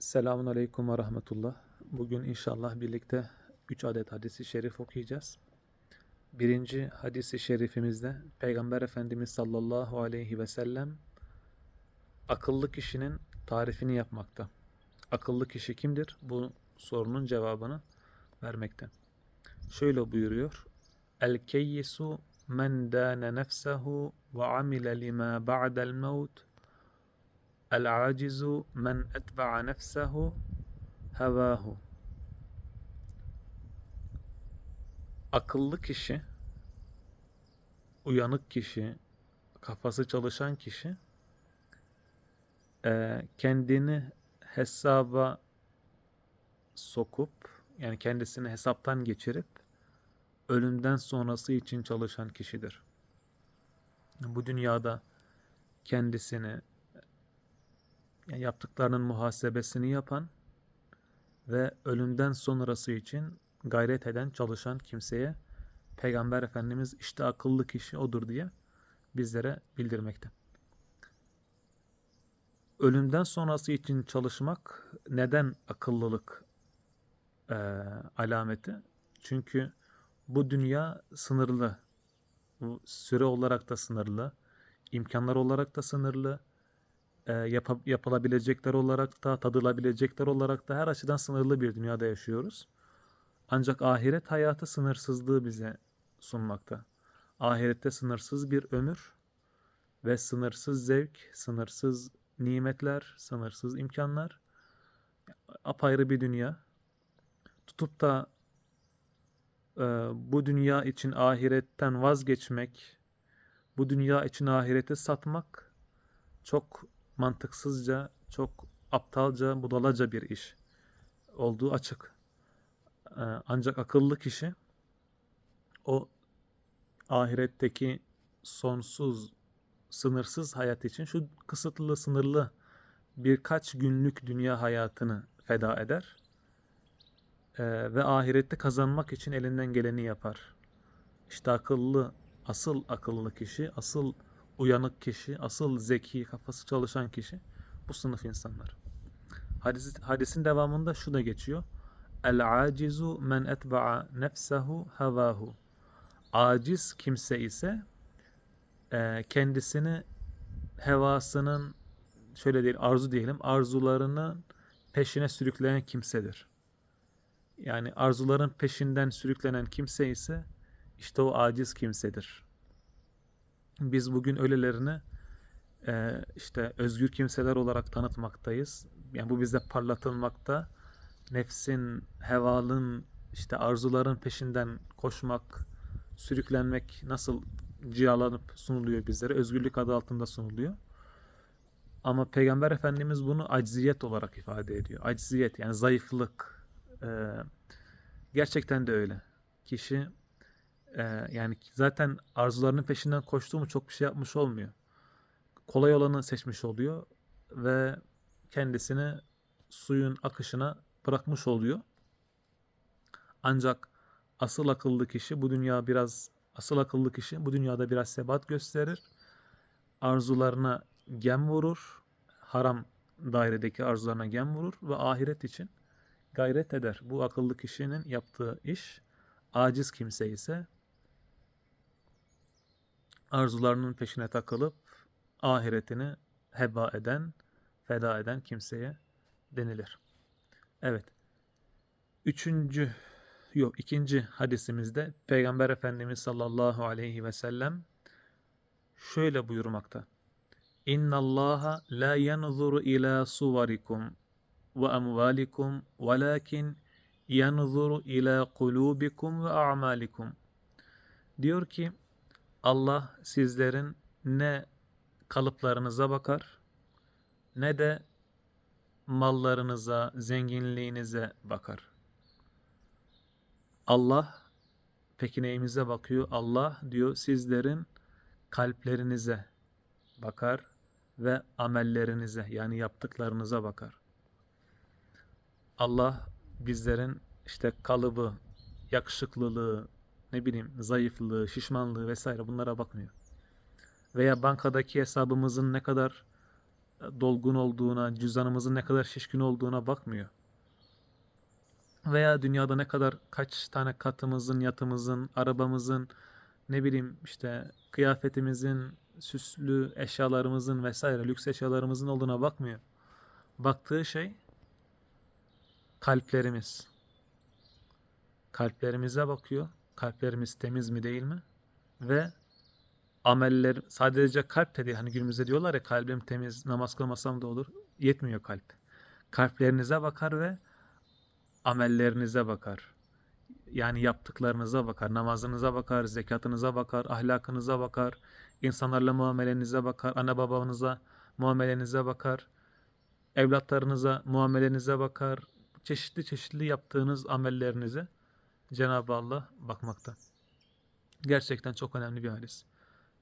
Selamun Aleyküm ve Rahmetullah. Bugün inşallah birlikte 3 adet hadisi şerif okuyacağız. Birinci hadisi şerifimizde Peygamber Efendimiz sallallahu aleyhi ve sellem akıllı kişinin tarifini yapmakta. Akıllı kişi kimdir? Bu sorunun cevabını vermekte. Şöyle buyuruyor. El keyyisu men dâne nefsehu ve amile lima ba'del mevt El-acizu men etba'a nefsehu. Akıllı kişi, uyanık kişi, kafası çalışan kişi eee, kendini hesaba sokup yani kendisini hesaptan geçirip ölümden sonrası için çalışan kişidir. Bu dünyada kendisini yani yaptıklarının muhasebesini yapan ve ölümden sonrası için gayret eden, çalışan kimseye Peygamber Efendimiz işte akıllı kişi odur diye bizlere bildirmekte. Ölümden sonrası için çalışmak neden akıllılık eee, alameti? Çünkü bu dünya sınırlı. Süre olarak da sınırlı, imkanlar olarak da sınırlı, e, yapa- yapılabilecekler olarak da, tadılabilecekler olarak da her açıdan sınırlı bir dünyada yaşıyoruz. Ancak ahiret hayatı sınırsızlığı bize sunmakta. Ahirette sınırsız bir ömür ve sınırsız zevk, sınırsız nimetler, sınırsız imkanlar, apayrı bir dünya. Tutup da e, bu dünya için ahiretten vazgeçmek, bu dünya için ahireti satmak çok mantıksızca, çok aptalca, budalaca bir iş olduğu açık. Ee, Ancak akıllı kişi o ahiretteki sonsuz, sınırsız hayat için şu kısıtlı, sınırlı birkaç günlük dünya hayatını feda eder Ee, ve ahirette kazanmak için elinden geleni yapar. İşte akıllı, asıl akıllı kişi, asıl uyanık kişi, asıl zeki, kafası çalışan kişi bu sınıf insanlar. Hadis, hadisin devamında şu da geçiyor. El acizu men etba'a nefsehu havahu. Aciz kimse ise e, kendisini hevasının şöyle değil arzu diyelim arzularının peşine sürükleyen kimsedir. Yani arzuların peşinden sürüklenen kimse ise işte o aciz kimsedir. Biz bugün ölülerini e, işte özgür kimseler olarak tanıtmaktayız. Yani bu bize parlatılmakta. Nefsin, hevalın, işte arzuların peşinden koşmak, sürüklenmek nasıl cilalanıp sunuluyor bizlere? Özgürlük adı altında sunuluyor. Ama Peygamber Efendimiz bunu acziyet olarak ifade ediyor. Acziyet yani zayıflık. E, gerçekten de öyle. Kişi yani zaten arzularının peşinden koştuğu mu çok bir şey yapmış olmuyor. Kolay olanı seçmiş oluyor ve kendisini suyun akışına bırakmış oluyor. Ancak asıl akıllı kişi bu dünya biraz asıl akıllı kişi bu dünyada biraz sebat gösterir. Arzularına gem vurur. Haram dairedeki arzularına gem vurur ve ahiret için gayret eder. Bu akıllı kişinin yaptığı iş aciz kimse ise arzularının peşine takılıp ahiretini heba eden, feda eden kimseye denilir. Evet. Üçüncü, yok ikinci hadisimizde Peygamber Efendimiz sallallahu aleyhi ve sellem şöyle buyurmakta. İnna Allaha la yanzuru ila suvarikum ve amvalikum velakin yanzuru ila kulubikum ve a'malikum. Diyor ki Allah sizlerin ne kalıplarınıza bakar ne de mallarınıza, zenginliğinize bakar. Allah peki neyimize bakıyor? Allah diyor sizlerin kalplerinize bakar ve amellerinize yani yaptıklarınıza bakar. Allah bizlerin işte kalıbı, yakışıklılığı, ne bileyim zayıflığı, şişmanlığı vesaire bunlara bakmıyor. Veya bankadaki hesabımızın ne kadar dolgun olduğuna, cüzdanımızın ne kadar şişkin olduğuna bakmıyor. Veya dünyada ne kadar kaç tane katımızın, yatımızın, arabamızın, ne bileyim işte kıyafetimizin, süslü eşyalarımızın vesaire lüks eşyalarımızın olduğuna bakmıyor. Baktığı şey kalplerimiz. Kalplerimize bakıyor. Kalplerimiz temiz mi değil mi? Ve ameller sadece kalp de değil. Hani günümüzde diyorlar ya kalbim temiz namaz kılmasam da olur. Yetmiyor kalp. Kalplerinize bakar ve amellerinize bakar. Yani yaptıklarınıza bakar, namazınıza bakar, zekatınıza bakar, ahlakınıza bakar, insanlarla muamelenize bakar, ana babanıza muamelenize bakar, evlatlarınıza muamelenize bakar, çeşitli çeşitli yaptığınız amellerinize Cenab-ı Allah bakmakta. Gerçekten çok önemli bir hadis.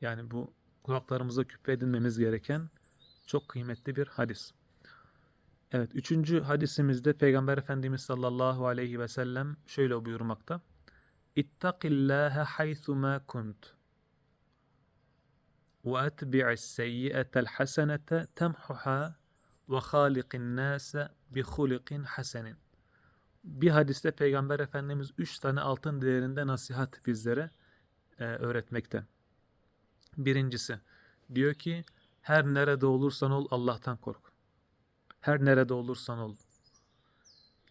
Yani bu kulaklarımıza küpe edinmemiz gereken çok kıymetli bir hadis. Evet, üçüncü hadisimizde Peygamber Efendimiz sallallahu aleyhi ve sellem şöyle buyurmakta. İttakillâhe haythumâ kunt ve etbi'is seyyi'etel hasenete temhuha ve hâliqin nâse bi hulikin hasenin. Bir hadiste Peygamber Efendimiz üç tane altın değerinde nasihat bizlere e, öğretmekte. Birincisi diyor ki her nerede olursan ol Allah'tan kork. Her nerede olursan ol.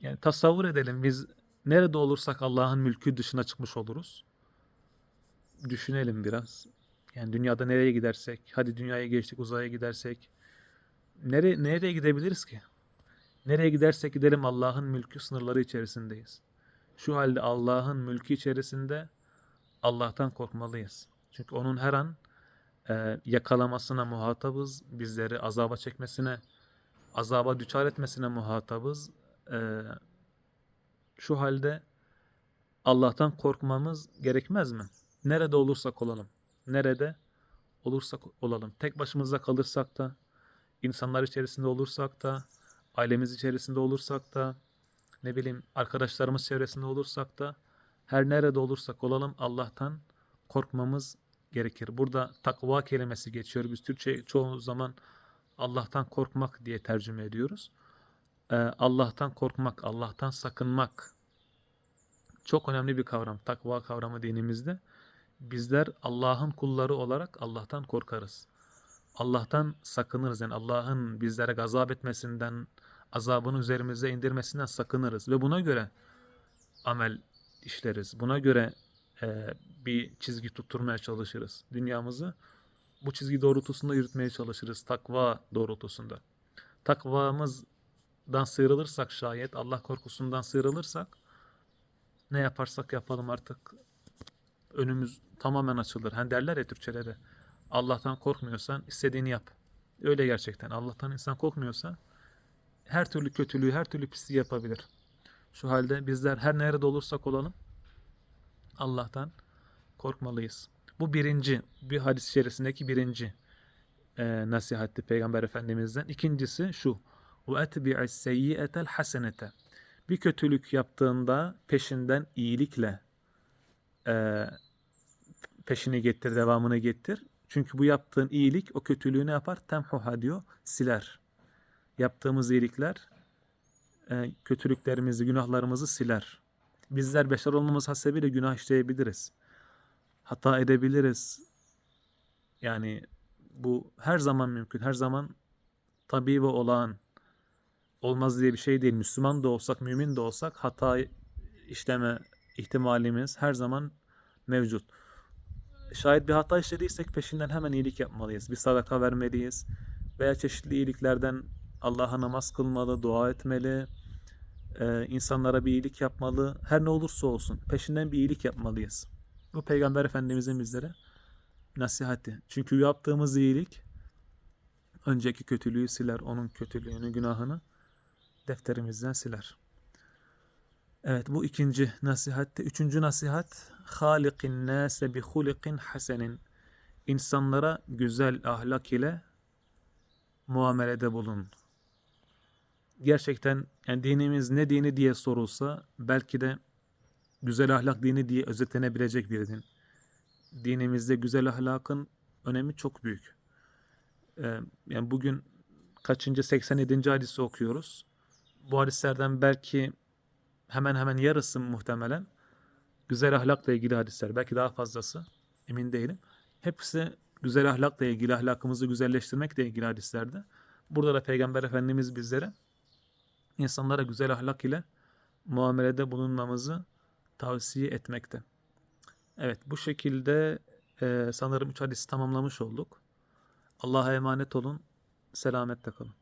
Yani tasavvur edelim biz nerede olursak Allah'ın mülkü dışına çıkmış oluruz. Düşünelim biraz. Yani dünyada nereye gidersek, hadi dünyaya geçtik uzaya gidersek nereye, nereye gidebiliriz ki? Nereye gidersek gidelim Allah'ın mülkü sınırları içerisindeyiz. Şu halde Allah'ın mülkü içerisinde Allah'tan korkmalıyız. Çünkü onun her an e, yakalamasına muhatabız, bizleri azaba çekmesine, azaba düçar etmesine muhatabız. E, şu halde Allah'tan korkmamız gerekmez mi? Nerede olursak olalım. Nerede olursak olalım. Tek başımıza kalırsak da, insanlar içerisinde olursak da, ailemiz içerisinde olursak da, ne bileyim arkadaşlarımız çevresinde olursak da, her nerede olursak olalım Allah'tan korkmamız gerekir. Burada takva kelimesi geçiyor. Biz Türkçe çoğu zaman Allah'tan korkmak diye tercüme ediyoruz. Ee, Allah'tan korkmak, Allah'tan sakınmak çok önemli bir kavram. Takva kavramı dinimizde. Bizler Allah'ın kulları olarak Allah'tan korkarız. Allah'tan sakınırız. Yani Allah'ın bizlere gazap etmesinden, azabını üzerimize indirmesinden sakınırız. Ve buna göre amel işleriz. Buna göre e, bir çizgi tutturmaya çalışırız. Dünyamızı bu çizgi doğrultusunda yürütmeye çalışırız. Takva doğrultusunda. Takvamızdan sıyrılırsak şayet, Allah korkusundan sıyrılırsak ne yaparsak yapalım artık önümüz tamamen açılır. Hani derler ya Türkçelere Allah'tan korkmuyorsan istediğini yap. Öyle gerçekten. Allah'tan insan korkmuyorsa her türlü kötülüğü, her türlü pisliği yapabilir. Şu halde bizler her nerede olursak olalım Allah'tan korkmalıyız. Bu birinci, bir hadis içerisindeki birinci e, nasihatti Peygamber Efendimiz'den. İkincisi şu. وَاَتْبِعِ السَّيِّئَةَ الْحَسَنَةَ Bir kötülük yaptığında peşinden iyilikle e, peşini getir, devamını getir. Çünkü bu yaptığın iyilik o kötülüğü ne yapar? Temhuha diyor, siler. Yaptığımız iyilikler e, kötülüklerimizi, günahlarımızı siler. Bizler beşer olmamız hasebiyle günah işleyebiliriz. Hata edebiliriz. Yani bu her zaman mümkün. Her zaman tabi ve olağan. Olmaz diye bir şey değil. Müslüman da olsak, mümin de olsak hata işleme ihtimalimiz her zaman mevcut. Şayet bir hata işlediysek peşinden hemen iyilik yapmalıyız. Bir sadaka vermeliyiz. Veya çeşitli iyiliklerden Allah'a namaz kılmalı, dua etmeli, e, insanlara bir iyilik yapmalı. Her ne olursa olsun peşinden bir iyilik yapmalıyız. Bu Peygamber Efendimizin bizlere nasihati. Çünkü yaptığımız iyilik önceki kötülüğü siler. Onun kötülüğünü, günahını defterimizden siler. Evet bu ikinci nasihatte. Üçüncü nasihat halikin nase bi hulikin hasenin. İnsanlara güzel ahlak ile muamelede bulun. Gerçekten yani dinimiz ne dini diye sorulsa belki de güzel ahlak dini diye özetlenebilecek bir din. Dinimizde güzel ahlakın önemi çok büyük. Ee, yani bugün kaçıncı 87. hadisi okuyoruz. Bu hadislerden belki hemen hemen yarısı muhtemelen güzel ahlakla ilgili hadisler. Belki daha fazlası. Emin değilim. Hepsi güzel ahlakla ilgili, ahlakımızı güzelleştirmekle ilgili hadislerdi. Burada da Peygamber Efendimiz bizlere insanlara güzel ahlak ile muamelede bulunmamızı tavsiye etmekte. Evet bu şekilde e, sanırım üç hadisi tamamlamış olduk. Allah'a emanet olun. Selametle kalın.